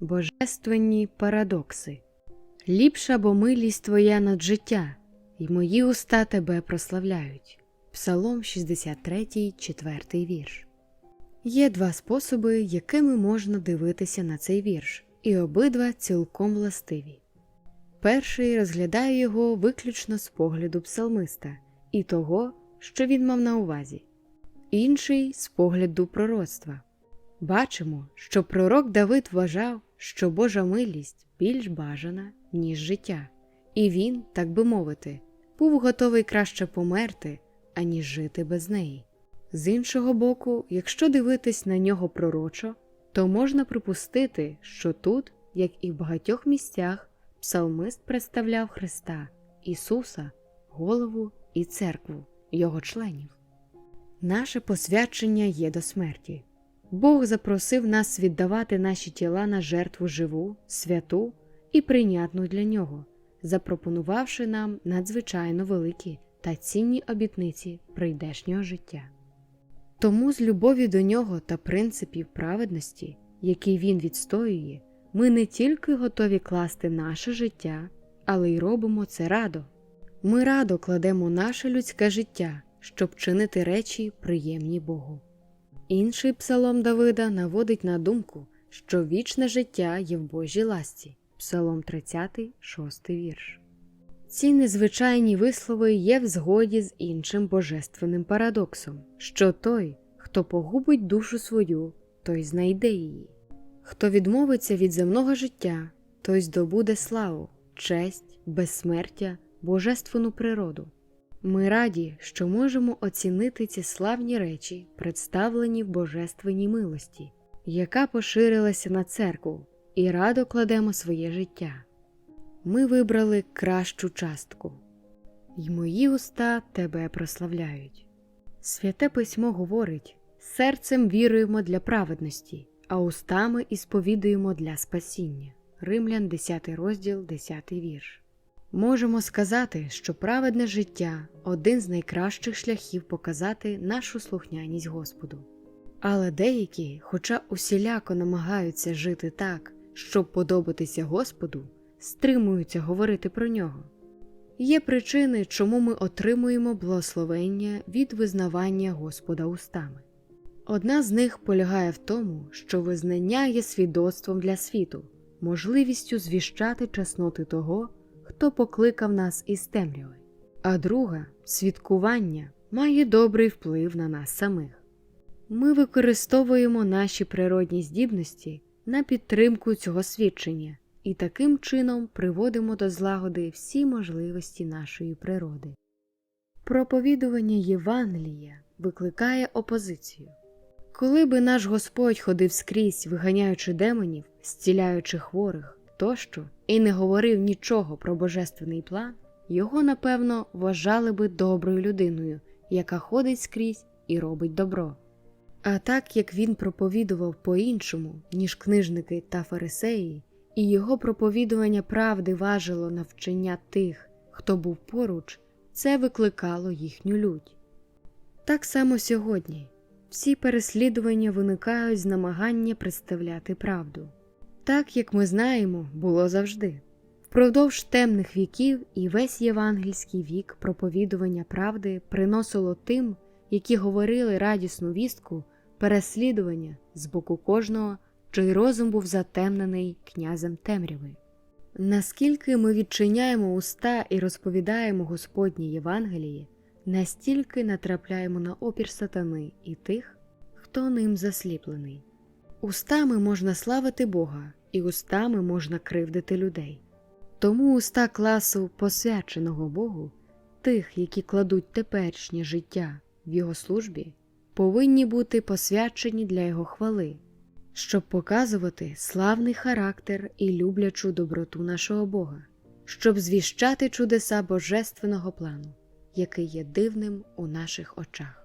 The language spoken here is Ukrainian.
Божественні парадокси. Ліпша бо милість твоя над життя, і мої уста тебе прославляють. Псалом 63, 4 вірш. Є два способи, якими можна дивитися на цей вірш, і обидва цілком властиві. Перший розглядає його виключно з погляду псалмиста і того, що він мав на увазі, інший з погляду пророцтва. Бачимо, що пророк Давид вважав, що Божа милість більш бажана, ніж життя, і він, так би мовити, був готовий краще померти, аніж жити без неї. З іншого боку, якщо дивитись на нього пророчо, то можна припустити, що тут, як і в багатьох місцях, псалмист представляв Христа, Ісуса, голову і церкву, Його членів. Наше посвячення є до смерті. Бог запросив нас віддавати наші тіла на жертву живу, святу і прийнятну для нього, запропонувавши нам надзвичайно великі та цінні обітниці прийдешнього життя. Тому з любові до нього та принципів праведності, які він відстоює, ми не тільки готові класти наше життя, але й робимо це радо. Ми радо кладемо наше людське життя, щоб чинити речі приємні Богу. Інший псалом Давида наводить на думку, що вічне життя є в Божій ласті. Псалом 30, 6 вірш. Ці незвичайні вислови є в згоді з іншим божественним парадоксом, що той, хто погубить душу свою, той знайде її. Хто відмовиться від земного життя, той здобуде славу, честь, безсмертя, божественну природу. Ми раді, що можемо оцінити ці славні речі, представлені в божественній милості, яка поширилася на церкву, і радо кладемо своє життя. Ми вибрали кращу частку, й мої уста тебе прославляють. Святе письмо говорить: серцем віруємо для праведності, а устами ісповідуємо для спасіння. Римлян 10 розділ, 10 вірш. Можемо сказати, що праведне життя один з найкращих шляхів показати нашу слухняність Господу. Але деякі, хоча усіляко намагаються жити так, щоб подобатися Господу, стримуються говорити про нього. Є причини, чому ми отримуємо благословення від визнавання Господа устами. Одна з них полягає в тому, що визнання є свідоцтвом для світу, можливістю звіщати чесноти того, хто покликав нас із темряви, а друга свідкування має добрий вплив на нас самих. Ми використовуємо наші природні здібності на підтримку цього свідчення і таким чином приводимо до злагоди всі можливості нашої природи. Проповідування Євангелія викликає опозицію. Коли би наш Господь ходив скрізь, виганяючи демонів, зціляючи хворих тощо, і не говорив нічого про божественний план, його, напевно, вважали би доброю людиною, яка ходить скрізь і робить добро. А так як він проповідував по-іншому, ніж книжники та фарисеї, і його проповідування правди важило на вчення тих, хто був поруч, це викликало їхню лють. Так само сьогодні всі переслідування виникають з намагання представляти правду. Так як ми знаємо, було завжди. Впродовж темних віків і весь євангельський вік проповідування правди приносило тим, які говорили радісну вістку, переслідування з боку кожного, чий розум був затемнений князем темряви. Наскільки ми відчиняємо уста і розповідаємо Господнє Євангеліє, настільки натрапляємо на опір сатани і тих, хто ним засліплений. Устами можна славити Бога, і устами можна кривдити людей. Тому уста класу посвяченого Богу, тих, які кладуть теперішнє життя в Його службі, повинні бути посвячені для Його хвали, щоб показувати славний характер і люблячу доброту нашого Бога, щоб звіщати чудеса Божественного плану, який є дивним у наших очах.